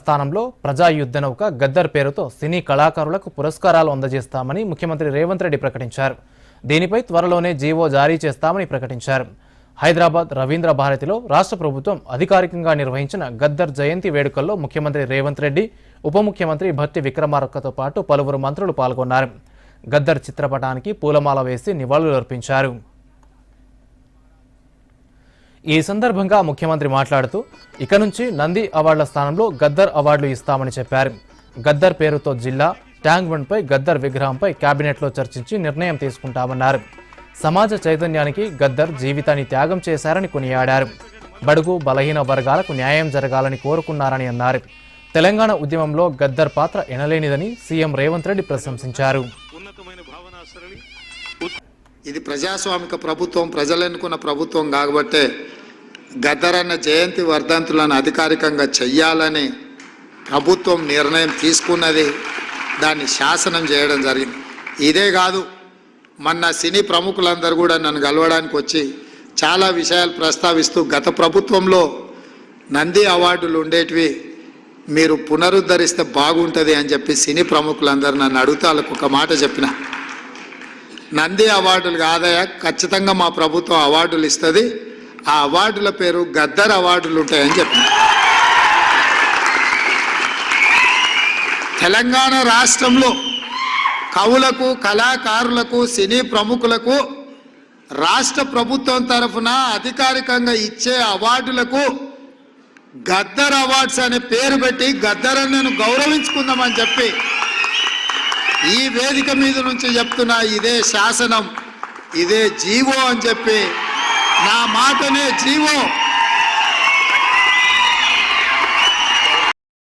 స్థానంలో ప్రజా యుద్ధ నౌక గద్దర్ పేరుతో సినీ కళాకారులకు పురస్కారాలు అందజేస్తామని ముఖ్యమంత్రి రేవంత్ రెడ్డి ప్రకటించారు. దీనిపై త్వరలోనే జీవో జారీ చేస్తామని ప్రకటించారు. హైదరాబాద్ రవీంద్ర భారతిలో రాష్ట్ర ప్రభుత్వం అధికారికంగా నిర్వహించిన గద్దర్ జయంతి వేడుకల్లో ముఖ్యమంత్రి రేవంత్ రెడ్డి ఉప ముఖ్యమంత్రి భట్టి విక్రమార్కతో పాటు పలువురు మంత్రులు పాల్గొన్నారు. గద్దర్ చిత్రపటానికి పూలమాల వేసి నివాళులర్పించారు. ఈ సందర్భంగా ముఖ్యమంత్రి మాట్లాడుతూ ఇక నుంచి నంది అవార్డుల స్థానంలో గద్దర్ అవార్డులు ఇస్తామని చెప్పారు. గద్దర్ పేరుతో జిల్లా ట్యాంక్ బండ్పై గద్దర్ విగ్రహంపై కేబినెట్లో చర్చించి నిర్ణయం తీసుకుంటామన్నారు. సమాజ చైతన్యానికి గద్దర్ జీవితాన్ని త్యాగం చేశారని కొనియాడారు. బడుగు బలహీన వర్గాలకు న్యాయం జరగాలని కోరుకున్నారని అన్నారు. తెలంగాణ ఉద్యమంలో గద్దర్ పాత్ర ఎనలేనిదని సీఎం రేవంత్ రెడ్డి ప్రశంసించారు. ఇది ప్రజాస్వామిక ప్రభుత్వం ప్రజలు ఎన్నుకున్న ప్రభుత్వం కాబట్టే గద్దరన్న జయంతి వర్ధంతులను అధికారికంగా చెయ్యాలని ప్రభుత్వం నిర్ణయం తీసుకున్నది. దాన్ని శాసనం చేయడం జరిగింది. ఇదే కాదు మొన్న సినీ ప్రముఖులందరూ కూడా నన్ను కలవడానికి వచ్చి చాలా విషయాలు ప్రస్తావిస్తూ గత ప్రభుత్వంలో నంది అవార్డులు ఉండేటివి మీరు పునరుద్ధరిస్తే బాగుంటుంది అని చెప్పి సినీ ప్రముఖులందరూ నన్ను అడుగుతాలకు వాళ్ళకు ఒక మాట చెప్పిన. నంది అవార్డులు కాదయా ఖచ్చితంగా మా ప్రభుత్వం అవార్డులు ఇస్తుంది. ఆ అవార్డుల పేరు గద్దర్ అవార్డులు ఉంటాయని చెప్పి తెలంగాణ రాష్ట్రంలో కవులకు కళాకారులకు సినీ ప్రముఖులకు రాష్ట్ర ప్రభుత్వం తరఫున అధికారికంగా ఇచ్చే అవార్డులకు గద్దర్ అవార్డ్స్ అనే పేరు పెట్టి గద్దరన్నను గౌరవించుకుందామని చెప్పి ఈ వేదిక మీద నుంచి చెప్తున్నా ఇదే శాసనం ఇదే జీవో అని చెప్పి నా మాటనే జీవో.